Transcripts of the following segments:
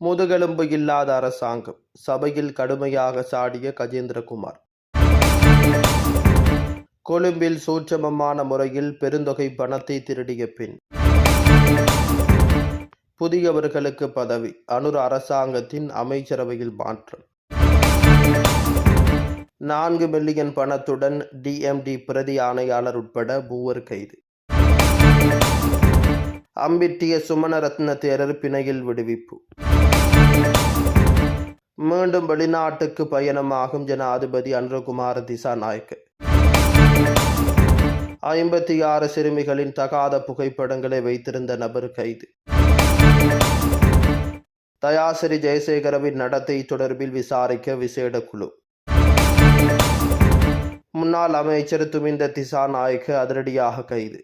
முதுகெலும்பு இல்லாத அரசாங்கம் சபையில் கடுமையாக சாடிய கஜேந்திரகுமார். கொழும்பில் சூட்சமமான முறையில் பெருந்தொகை பணத்தை திருடிய பின் புதியவர்களுக்கு பதவி அனுர் அரசாங்கத்தின் அமைச்சரவையில் மாற்றம். நான்கு மில்லியன் பணத்துடன் டிஎம்டி பிரதி ஆணையாளர் உட்பட மூவர் கைது. அம்பிட்டிய சுமணரத்ன தேரர் பிணையில் விடுவிப்பு. மீண்டும் வெளிநாட்டுக்கு பயணமாகும் ஜனாதிபதி அன்றகுமார திசாநாயக் ஐம்பத்தி ஆறு சிறுமிகளின் தகாத புகைப்படங்களை வைத்திருந்த நபர் கைது. தயாசிரி ஜெயசேகரவின் நடத்தை தொடர்பில் விசாரிக்க விசேட குழு. முன்னாள் அமைச்சர் துமிந்த திசாநாயக் அதிரடியாக கைது.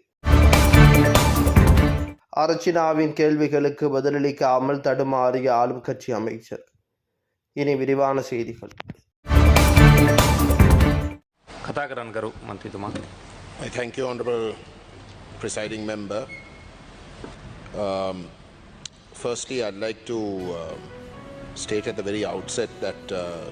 அர்ச்சினாவின் கேள்விகளுக்கு பதிலளிக்காமல் தடுமாறிய ஆளும் கட்சி அமைச்சர். இனி விரிவான செய்திகள். கதாகரன் கரு மந்திரிதுமா I thank you honourable presiding member. Um, firstly, I'd like to uh, state at the very outset that uh,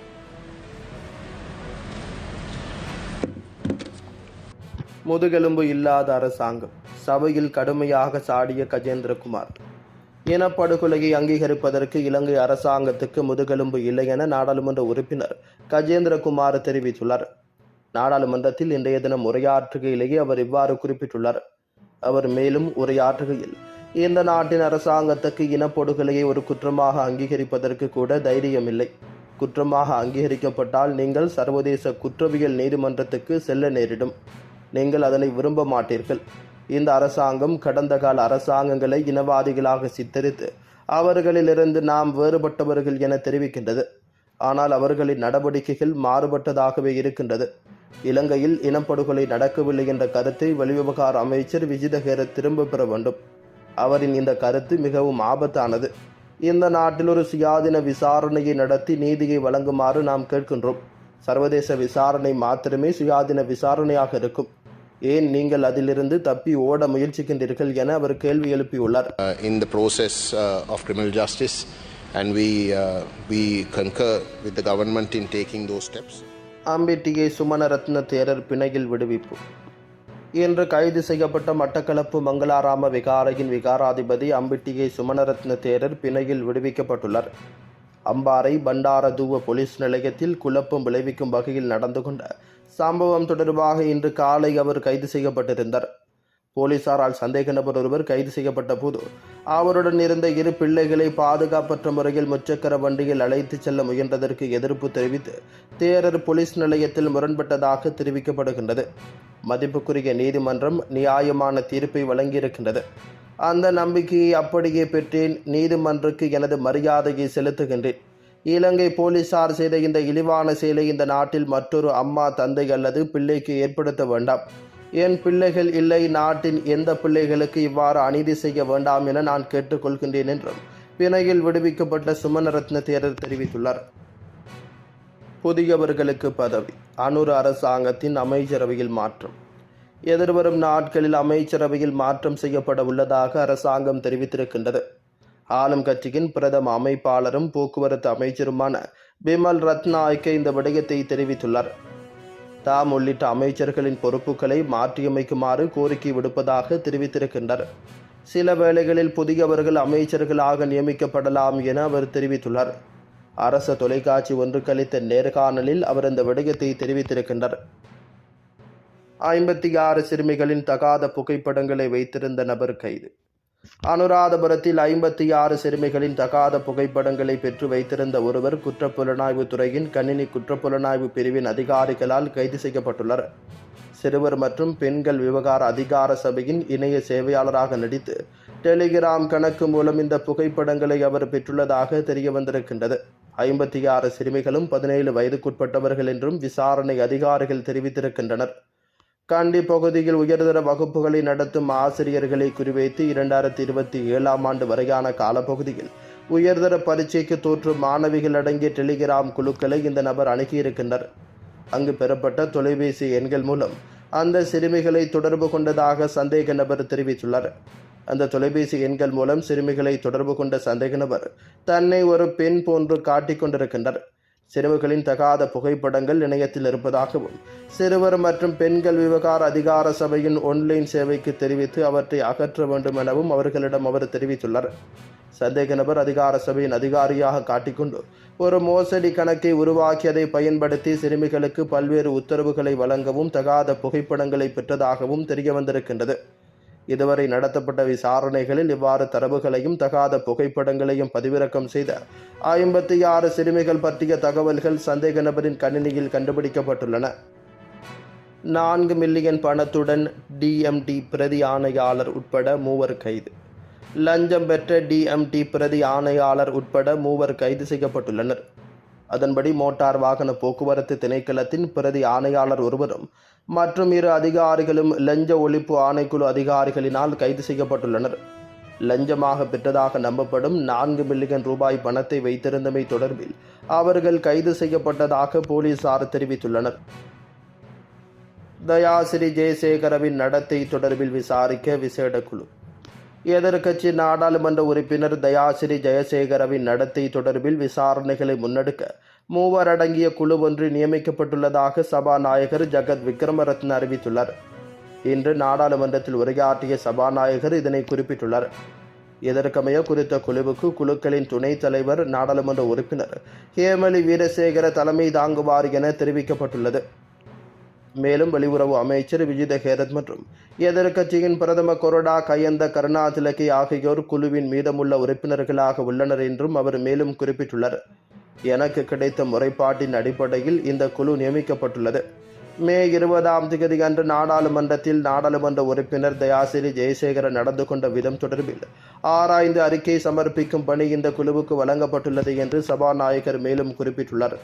முதுகெலும்பு இல்லாத அரசாங்கம். சபையில் கடுமையாக சாடிய கஜேந்திரகுமார். இனப்படுகொலையை அங்கீகரிப்பதற்கு இலங்கை அரசாங்கத்துக்கு முதுகெலும்பு இல்லை என நாடாளுமன்ற உறுப்பினர் கஜேந்திரகுமார் தெரிவித்துள்ளார். நாடாளுமன்றத்தில் இன்றைய தினம் உரையாற்றுகையிலேயே அவர் இவ்வாறு குறிப்பிட்டுள்ளார். அவர் மேலும் உரையாற்றுகையில் இந்த நாட்டின் அரசாங்கத்துக்கு இனப்படுகொலையை ஒரு குற்றமாக அங்கீகரிப்பதற்கு கூட தைரியமில்லை. குற்றமாக அங்கீகரிக்கப்பட்டால் நீங்கள் சர்வதேச குற்றவியல் நீதிமன்றத்துக்கு செல்ல நேரிடும். நீங்கள் அதனை விரும்ப மாட்டீர்கள். இந்த அரசாங்கம் கடந்த கால அரசாங்கங்களை இனவாதிகளாக சித்தரித்து அவர்களிலிருந்து நாம் வேறுபட்டவர்கள் என தெரிவிக்கின்றது. ஆனால் அவர்களின் நடவடிக்கைகள் மாறுபட்டதாகவே இருக்கின்றது. இலங்கையில் இனப்படுகொலை நடக்கவில்லை என்ற கருத்தை வெளிவிவகார அமைச்சர் விஜிதஹேர திரும்ப பெற வேண்டும். அவரின் இந்த கருத்து மிகவும் ஆபத்தானது. இந்த நாட்டில் ஒரு சுயாதீன விசாரணையை நடத்தி நீதியை வழங்குமாறு நாம் கேட்கின்றோம். சர்வதேச விசாரணை மாத்திரமே சுயாதீன விசாரணையாக இருக்கும். ஏன் நீங்கள் அதிலிருந்து தப்பி ஓட முயற்சிக்கின்றீர்கள் என அவர் கேள்வி எழுப்பியுள்ளார். In the process uh, of criminal justice, and we uh, we concur with the government in taking those steps. அம்பிட்டியை Sumanaratne Thero பிணையில் விடுவிப்பு. இன்று கைது செய்யப்பட்ட மட்டக்களப்பு மங்களாராம விகாரையின் விகாராதிபதி அம்பிட்டியை சுமணரத்ன தேரர் பிணையில் விடுவிக்கப்பட்டுள்ளார். அம்பாறை பண்டாரதூவ போலீஸ் நிலையத்தில் குழப்பம் விளைவிக்கும் வகையில் நடந்து கொண்ட சம்பவம் தொடர்பாக இன்று காலை அவர் கைது செய்யப்பட்டிருந்தார். போலீசாரால் சந்தேக நபர் ஒருவர் கைது செய்யப்பட்ட போது அவருடன் இருந்த இரு பிள்ளைகளை பாதுகாப்பற்ற முறையில் முச்சக்கர வண்டியில் அழைத்து செல்ல முயன்றதற்கு எதிர்ப்பு தெரிவித்து தேரர் போலீஸ் நிலையத்தில் முரண்பட்டதாக தெரிவிக்கப்படுகின்றது. மதிப்புக்குரிய நீதிமன்றம் நியாயமான தீர்ப்பை வழங்கியிருக்கின்றது. அந்த நம்பிக்கையை அப்படியே பெற்றேன். நீதிமன்றக்கு எனது மரியாதையை செலுத்துகின்றேன். இலங்கை போலீசார் செய்த இந்த இழிவான செயலை இந்த நாட்டில் மற்றொரு அம்மா தந்தை அல்லது பிள்ளைக்கு ஏற்படுத்த வேண்டாம். என் பிள்ளைகள் இல்லை நாட்டின் எந்த பிள்ளைகளுக்கு இவ்வாறு அநீதி செய்ய வேண்டாம் என நான் கேட்டுக்கொள்கின்றேன் என்றும் பிணையில் விடுவிக்கப்பட்ட சுமனரத்ன தேரர் தெரிவித்துள்ளார். புதியவர்களுக்கு பதவி அனுர் அரசாங்கத்தின் அமைச்சரவையில் மாற்றம். எதிர்வரும் நாட்களில் அமைச்சரவையில் மாற்றம் செய்யப்பட உள்ளதாக அரசாங்கம் தெரிவித்திருக்கின்றது. ஆளும் கட்சியின் பிரதம அமைப்பாளரும் போக்குவரத்து அமைச்சருமான பிமல் ரத்நாயக்க இந்த விடயத்தை தெரிவித்துள்ளார். தாம் உள்ளிட்ட அமைச்சர்களின் பொறுப்புகளை மாற்றியமைக்குமாறு கோரிக்கை விடுப்பதாக தெரிவித்திருக்கின்றார் சில வேளைகளில் புதியவர்கள் அமைச்சர்களாக நியமிக்கப்படலாம் என அவர் தெரிவித்துள்ளார். அரச தொலைக்காட்சி ஒன்று கழித்த நேர்காணலில் அவர் இந்த விடயத்தை தெரிவித்திருக்கின்றார் ஐம்பத்தி ஆறு சிறுமிகளின் தகாத புகைப்படங்களை வைத்திருந்த நபர் கைது. அனுராதபுரத்தில் ஐம்பத்தி ஆறு சிறுமிகளின் தகாத புகைப்படங்களை பெற்று வைத்திருந்த ஒருவர் குற்றப்புலனாய்வு துறையின் கணினி குற்றப்புலனாய்வு பிரிவின் அதிகாரிகளால் கைது செய்யப்பட்டுள்ளார் சிறுவர் மற்றும் பெண்கள் விவகார அதிகார சபையின் இணைய சேவையாளராக நடித்து டெலிகிராம் கணக்கு மூலம் இந்த புகைப்படங்களை அவர் பெற்றுள்ளதாக தெரிய வந்திருக்கின்றது ஐம்பத்தி ஆறு சிறுமிகளும் பதினேழு வயதுக்குட்பட்டவர்கள் என்றும் விசாரணை அதிகாரிகள் தெரிவித்திருக்கின்றனர். கண்டி பகுதியில் உயர்தர வகுப்புகளை நடத்தும் ஆசிரியர்களை குறிவைத்து இரண்டாயிரத்தி இருபத்தி ஏழாம் ஆண்டு வரையான காலப்பகுதியில் உயர்தர பரீட்சைக்கு தோற்றும் மாணவிகள் அடங்கிய டெலிகிராம் குழுக்களை இந்த நபர் அணுகியிருக்கின்றனர் அங்கு பெறப்பட்ட தொலைபேசி எண்கள் மூலம் அந்த சிறுமிகளை தொடர்பு கொண்டதாக சந்தேக நபர் தெரிவித்துள்ளார். அந்த தொலைபேசி எண்கள் மூலம் சிறுமிகளை தொடர்பு கொண்ட சந்தேக நபர் தன்னை ஒரு பெண் போன்று காட்டிக்கொண்டிருக்கின்றார் சிறுவர்களின் தகாத புகைப்படங்கள் இணையத்தில் இருப்பதாகவும் சிறுவர் மற்றும் பெண்கள் விவகார அதிகார சபையின் ஒன்லைன் சேவைக்கு தெரிவித்து அவற்றை அகற்ற வேண்டும் எனவும் அவர்களிடம் அவர் தெரிவித்துள்ளார். சந்தேக நபர் அதிகார சபையின் அதிகாரியாக காட்டிக்கொண்டு ஒரு மோசடி கணக்கை உருவாக்கியதை பயன்படுத்தி சிறுமிகளுக்கு பல்வேறு உத்தரவுகளை வழங்கவும் தகாத புகைப்படங்களை பெற்றதாகவும் தெரிய வந்திருக்கின்றது இதுவரை நடத்தப்பட்ட விசாரணைகளில் இவ்வாறு தரவுகளையும் தகாத புகைப்படங்களையும் பதிவிறக்கம் செய்த ஐம்பத்தி ஆறு சிறுமிகள் பற்றிய தகவல்கள் சந்தேக நபரின் கணினியில் கண்டுபிடிக்கப்பட்டுள்ளன. நான்கு மில்லியன் பணத்துடன் டிஎம்டி பிரதி ஆணையாளர் உட்பட மூவர் கைது. லஞ்சம் பெற்ற டிஎம்டி பிரதி ஆணையாளர் உட்பட மூவர் கைது செய்யப்பட்டுள்ளனர். அதன்படி மோட்டார் வாகன போக்குவரத்து திணைக்களத்தின் பிரதி ஆணையாளர் ஒருவரும் மற்றும் இரு அதிகாரிகளும் லஞ்ச ஒழிப்பு ஆணைக்குழு அதிகாரிகளினால் கைது செய்யப்பட்டுள்ளனர். லஞ்சமாக பெற்றதாக நம்பப்படும் நான்கு மில்லியன் ரூபாய் பணத்தை வைத்திருந்தமை தொடர்பில் அவர்கள் கைது செய்யப்பட்டதாக போலீசார் தெரிவித்துள்ளனர். தயாசிரி ஜெயசேகரவின் நடத்தை தொடர்பில் விசாரிக்க விசேட குழு எதிர்க்கட்சி நாடாளுமன்ற உறுப்பினர் தயாசிரி ஜெயசேகரவின் நடத்தை தொடர்பில் விசாரணைகளை முன்னெடுக்க மூவர் அடங்கிய குழு ஒன்று நியமிக்கப்பட்டுள்ளதாக சபாநாயகர் ஜகத் விக்ரமரத்ன அறிவித்துள்ளார். இன்று நாடாளுமன்றத்தில் உரையாற்றிய சபாநாயகர் இதனை குறிப்பிட்டுள்ளார். இதற்கமைய குறித்த குழுவுக்கு குழுக்களின் துணைத் தலைவர் நாடாளுமன்ற உறுப்பினர் ஹேமலி வீரசேகர தலைமை தாங்குவார் என தெரிவிக்கப்பட்டுள்ளது. மேலும் வெளியுறவு அமைச்சர் விஜித ஹேரத் மற்றும் எதிர்க்கட்சியின் பிரதம கொரோடா கயந்த கருணாதிலகி ஆகியோர் குழுவின் மீதமுள்ள உறுப்பினர்களாக உள்ளனர் என்றும் அவர் மேலும் குறிப்பிட்டுள்ளார். எனக்கு கிடைத்த முறைப்பாட்டின் அடிப்படையில் இந்த குழு நியமிக்கப்பட்டுள்ளது. மே இருபதாம் தேதி அன்று நாடாளுமன்றத்தில் நாடாளுமன்ற உறுப்பினர் தயாசிரி ஜெயசேகரன் நடந்து கொண்ட விதம் தொடர்பில் ஆராய்ந்து அறிக்கை சமர்ப்பிக்கும் பணி இந்த குழுவுக்கு வழங்கப்பட்டுள்ளது என்று சபாநாயகர் மேலும் குறிப்பிட்டுள்ளார்.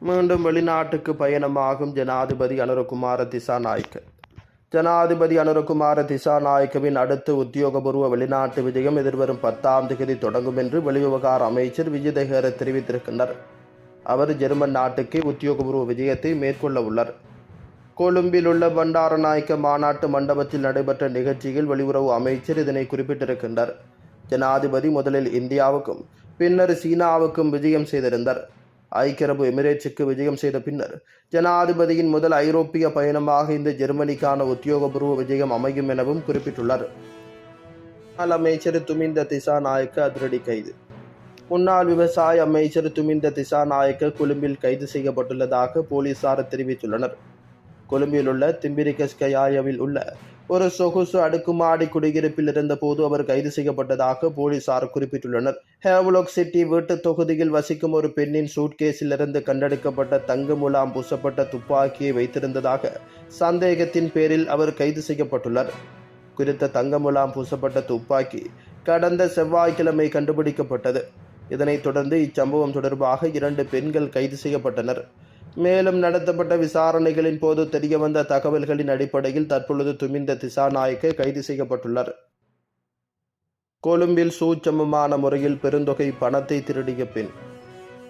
மீண்டும் வெளிநாட்டுக்கு பயணமாகும் ஜனாதிபதி அனுரகுமார திசாநாயக்க. ஜனாதிபதி அனுரகுமார திசாநாயக்கவின் அடுத்த உத்தியோகபூர்வ வெளிநாட்டு விஜயம் எதிர்வரும் பத்தாம் தேதி தொடங்கும் என்று வெளிவிவகார அமைச்சர் விஜயதேகர தெரிவித்திருக்கின்றார். அவர் ஜெர்மன் நாட்டுக்கு உத்தியோகபூர்வ விஜயத்தை மேற்கொள்ள உள்ளார். கொழும்பில் உள்ள பண்டாரநாயக்க மாநாட்டு மண்டபத்தில் நடைபெற்ற நிகழ்ச்சியில் வெளியுறவு அமைச்சர் இதனை குறிப்பிட்டிருக்கின்றார். ஜனாதிபதி முதலில் இந்தியாவுக்கும் பின்னர் சீனாவுக்கும் விஜயம் செய்திருந்தார். ஐக்கிய அரபு எமிரேட்ஸுக்கு விஜயம் செய்த பின்னர் ஜனாதிபதியின் முதல் ஐரோப்பிய பயணமாக இந்த ஜெர்மனிக்கான உத்தியோகபூர்வ விஜயம் அமையும் எனவும் குறிப்பிட்டுள்ளார். முன்னாள் அமைச்சர் துமிந்த திசாநாயக்க அதிரடி கைது. முன்னாள் விவசாய அமைச்சர் துமிந்த திசாநாயக்க கொழும்பில் கைது செய்யப்பட்டுள்ளதாக போலீசார் தெரிவித்துள்ளனர். கொழும்பில் உள்ள திம்பிரிகஸ்கயாயவில் உள்ள ஒரு சொகுசு அடுக்குமாடி குடியிருப்பில் இருந்தபோது அவர் கைது செய்யப்பட்டதாக போலீசார் குறிப்பிட்டுள்ளனர். ஹேவ்லோக் சிட்டி வீட்டுத் தொகுதியில் வசிக்கும் ஒரு பெண்ணின் சூட்கேஸிலிருந்து கண்டெடுக்கப்பட்ட தங்க முலாம் பூசப்பட்ட துப்பாக்கியை வைத்திருந்ததாக சந்தேகத்தின் பேரில் அவர் கைது செய்யப்பட்டுள்ளார். குறித்த தங்க முலாம் பூசப்பட்ட துப்பாக்கி கடந்த செவ்வாய்க்கிழமை கண்டுபிடிக்கப்பட்டது. இதனைத் தொடர்ந்து இச்சம்பவம் தொடர்பாக இரண்டு பெண்கள் கைது செய்யப்பட்டனர். மேலும் நடத்தப்பட்ட விசாரணைகளின் போது தெரியவந்த தகவல்களின் அடிப்படையில் தற்பொழுது துமிந்த திசாநாயக்கை கைது செய்யப்பட்டுள்ளார். கொழும்பில் சூட்சமமான முறையில் பெருந்தொகை பணத்தை திருடிய பின்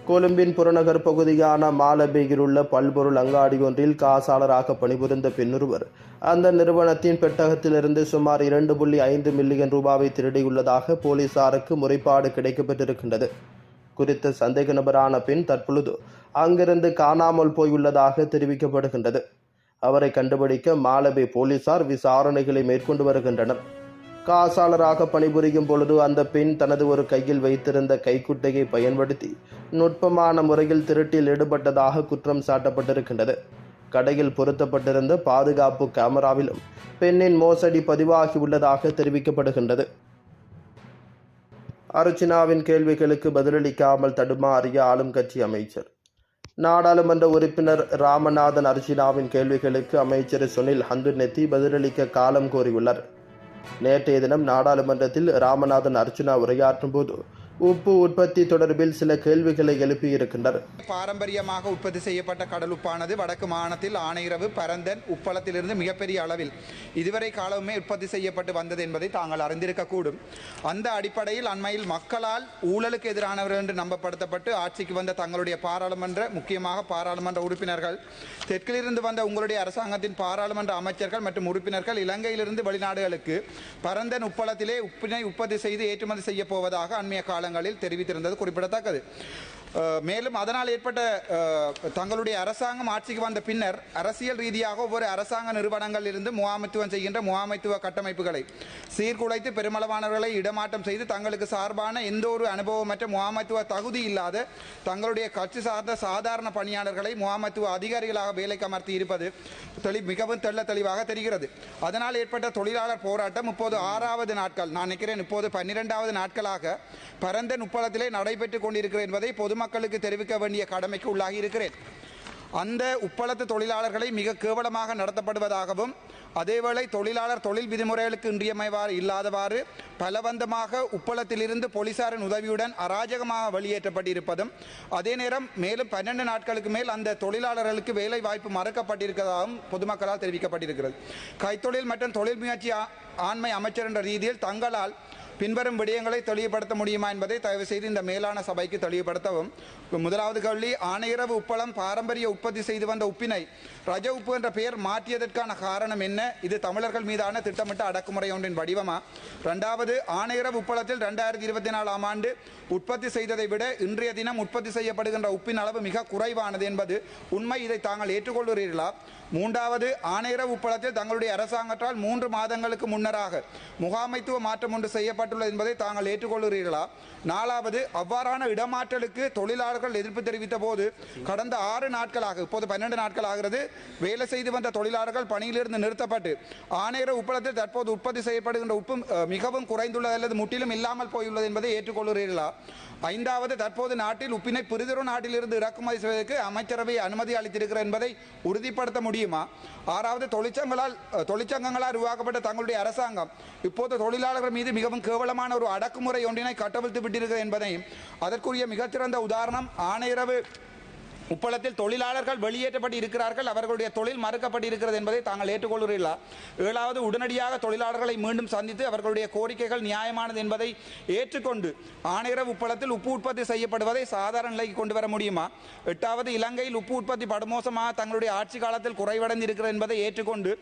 கொழும்பின் புறநகர் பகுதியான மாலபேயில் உள்ள பல்பொருள் அங்காடி ஒன்றில் காசாளராக பணிபுரிந்த பெண்ணொருவர் அந்த நிறுவனத்தின் பெட்டகத்திலிருந்து சுமார் இரண்டு புள்ளி ஐந்து மில்லியன் ரூபாவை திருடியுள்ளதாக போலீசாருக்கு முறைப்பாடு கிடைக்கப்பட்டிருக்கின்றது. குறித்த சந்தேக நபரான பெண் தற்பொழுது அங்கிருந்து காணாமல் போயுள்ளதாக தெரிவிக்கப்படுகின்றது. அவரை கண்டுபிடிக்க மாலபே போலீசார் விசாரணைகளை மேற்கொண்டு வருகின்றனர். காசாளராக பணிபுரியும் பொழுது அந்த பெண் தனது ஒரு கையில் வைத்திருந்த கைக்குட்டையை பயன்படுத்தி நுட்பமான முறையில் திருட்டில் ஈடுபட்டதாக குற்றம் சாட்டப்பட்டிருக்கின்றது. கடையில் பொருத்தப்பட்டிருந்த பாதுகாப்பு கேமராவிலும் பெண்ணின் மோசடி பதிவாகியுள்ளதாக தெரிவிக்கப்படுகின்றது. அர்ச்சனாவின் கேள்விகளுக்கு பதிலளிக்காமல் தடுமாறிய ஆளும் கட்சி அமைச்சர். நாடாளுமன்ற உறுப்பினர் ராமநாதன் அர்ச்சனாவின் கேள்விகளுக்கு அமைச்சர் சுனில் ஹந்துநெத்தி பதிலளிக்க காலம் கோரியுள்ளார். நேற்றைய தினம் நாடாளுமன்றத்தில் ராமநாதன் அர்ச்சனா உரையாற்றும் போது உப்பு உற்பத்தி தொடர்பில் சில கேள்விகளை எழுப்பியிருக்கின்றனர். பாரம்பரியமாக உற்பத்தி செய்யப்பட்ட கடல் உப்பானது வடக்கு மாநிலத்தில் ஆணையரவு பரந்தன் உப்பளத்திலிருந்து மிகப்பெரிய அளவில் இதுவரை காலமுமே உற்பத்தி செய்யப்பட்டு வந்தது என்பதை தாங்கள் அறிந்திருக்கக்கூடும். அந்த அடிப்படையில் அண்மையில் மக்களால் ஊழலுக்கு எதிரானவர்கள் என்று நம்பப்படுத்தப்பட்டு ஆட்சிக்கு வந்த தங்களுடைய பாராளுமன்ற முக்கியமாக பாராளுமன்ற உறுப்பினர்கள் தெற்கிலிருந்து வந்த உங்களுடைய அரசாங்கத்தின் பாராளுமன்ற அமைச்சர்கள் மற்றும் உறுப்பினர்கள் இலங்கையிலிருந்து வெளிநாடுகளுக்கு பரந்தன் உப்பளத்திலே உப்பினை உற்பத்தி செய்து ஏற்றுமதி செய்ய போவதாக அண்மைய காலங்களில் தெரிவித்திருந்தது குறிப்பிடத்தக்கது. மேலும் அதனால் ஏற்பட்ட தங்களுடைய அரசாங்கம் ஆட்சிக்கு வந்த பின்னர் அரசியல் ரீதியாக ஒவ்வொரு அரசாங்க நிறுவனங்களில் இருந்து முகாமைத்துவம் செய்கின்ற முகாமைத்துவ கட்டமைப்புகளை சீர்குலைத்து பெருமளவானவர்களை இடமாற்றம் செய்து தங்களுக்கு சார்பான எந்த ஒரு அனுபவமற்ற முகாமைத்துவ தகுதி இல்லாத தங்களுடைய கட்சி சார்ந்த சாதாரண பணியாளர்களை முகாமைத்துவ அதிகாரிகளாக வேலைக்கு அமர்த்தி இருப்பது தெளி மிகவும் தெள்ள தெளிவாக தெரிகிறது. அதனால் ஏற்பட்ட தொழிலாளர் போராட்டம் இப்போது ஆறாவது நாட்கள். நான் நினைக்கிறேன் இப்போது பன்னிரெண்டாவது நாட்களாக பரந்த உப்பளத்திலே நடைபெற்றுக் கொண்டிருக்கிறது என்பதை பொதுமக்களுக்கு தெரிவிக்க வேண்டிய கடமைக்கு உள்ளாகி இருக்கிறேன். அந்த உப்பளத்து தொழிலாளர்களை மிக கேவலமாக நடத்தப்படுவதாகவும் அதேவேளை தொழிலாளர் தொழில் விதிமுறைகளுக்கு இன்றியமைவாறு இல்லாதவாறு பலவந்தமாக உப்பளத்திலிருந்து போலீசாரின் உதவியுடன் அராஜகமாக வெளியேற்றப்பட்டிருப்பதும் அதே நேரம் மேலும் பன்னெண்டு நாட்களுக்கு மேல் அந்த தொழிலாளர்களுக்கு வேலை வாய்ப்பு மறுக்கப்பட்டிருக்கிறதாகவும் பொதுமக்களால் தெரிவிக்கப்பட்டிருக்கிறது. கைத்தொழில் மற்றும் தொழில் முயற்சி ஆண்மை அமைச்சர் என்ற ரீதியில் தங்களால் பின்வரும் விடயங்களை தெளிவுபடுத்த முடியுமா என்பதை தயவு செய்து இந்த மேலான சபைக்கு தெளிவுபடுத்தவும். முதலாவது கேள்வி ஆணையரவு உப்பளம் பாரம்பரிய உற்பத்தி செய்து வந்த உப்பினை ரஜ உப்பு என்ற பெயர் மாற்றியதற்கான காரணம் என்ன? இது தமிழர்கள் மீதான திட்டமிட்ட அடக்குமுறை ஒன்றின் வடிவமா? இரண்டாவது ஆணையரவு உப்பளத்தில் ரெண்டாயிரத்தி இருபத்தி நாலாம் ஆண்டு உற்பத்தி செய்ததை விட இன்றைய தினம் உற்பத்தி செய்யப்படுகின்ற உப்பின் அளவு மிக குறைவானது என்பது உண்மை. இதை தாங்கள் ஏற்றுக்கொள்கிறீர்களா? மூன்றாவது ஆணையரவு உப்பளத்தில் தங்களுடைய அரசாங்கத்தால் மூன்று மாதங்களுக்கு முன்னராக முகாமைத்துவ மாற்றம் ஒன்று செய்யப்பட்டுள்ளது என்பதை தாங்கள் ஏற்றுக்கொள்கிறீர்களா? நாலாவது அவ்வாறான இடமாற்றலுக்கு தொழிலாளர்கள் எதிர்ப்பு தெரிவித்த போது கடந்த ஆறு நாட்களாக இப்போது பன்னெண்டு நாட்கள் ஆகிறது வேலை செய்து வந்த தொழிலாளர்கள் பணியிலிருந்து நிறுத்தப்பட்டு ஆணையர உப்பளத்தில் தற்போது உற்பத்தி செய்யப்படுகின்ற உப்பு மிகவும் குறைந்துள்ளது அல்லது முற்றிலும் இல்லாமல் போயுள்ளது என்பதை ஏற்றுக்கொள்கிறீர்களா? ஐந்தாவது தற்போது நாட்டில் உப்பினை பிரிதொரு நாட்டிலிருந்து இறக்குமதி செய்வதற்கு அமைச்சரவை அனுமதி அளித்திருக்கிறது என்பதை உறுதிப்படுத்த முடியுமா? ஆறாவது தொழிற்சங்களால் தொழிற்சங்கங்களால் உருவாக்கப்பட்ட தங்களுடைய அரசாங்கம் இப்போது தொழிலாளர்கள் மீது மிகவும் கேவலமான ஒரு அடக்குமுறை ஒன்றினை கட்டவிழ்த்து விட்டிருக்கிறது என்பதையும் அதற்குரிய மிகச்சிறந்த உதாரணம் ஆணையரவு உப்பளத்தில் தொழிலாளர்கள் வெளியேற்றப்பட்டு இருக்கிறார்கள். அவர்களுடைய தொழில் மறுக்கப்பட்டிருக்கிறது என்பதை தாங்கள் ஏற்றுக்கொள்கிறீர்களா? ஏழாவது உடனடியாக தொழிலாளர்களை மீண்டும் சந்தித்து அவர்களுடைய கோரிக்கைகள் நியாயமானது என்பதை ஏற்றுக்கொண்டு ஆணையரவு உப்பளத்தில் உப்பு உற்பத்தி செய்யப்படுவதை சாதாரண நிலைக்கு கொண்டு வர முடியுமா? எட்டாவது இலங்கையில் உப்பு உற்பத்தி படுமோசமாக தங்களுடைய ஆட்சி காலத்தில் குறைவடைந்து இருக்கிறது என்பதை ஏற்றுக்கொண்டு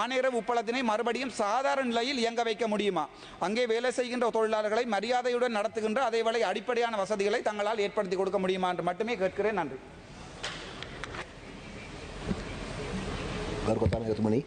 ஆணையரவு உப்பளத்தினை மறுபடியும் சாதாரண நிலையில் இயங்க வைக்க முடியுமா? அங்கே வேலை செய்கின்ற தொழிலாளர்களை மரியாதையுடன் நடத்துகின்ற அதேவேளை அடிப்படையான வசதிகளை தங்களால் ஏற்படுத்தி கொடுக்க முடியுமா என்று மட்டுமே கேட்கிறேன். நன்றி. घर को ताने तो नहीं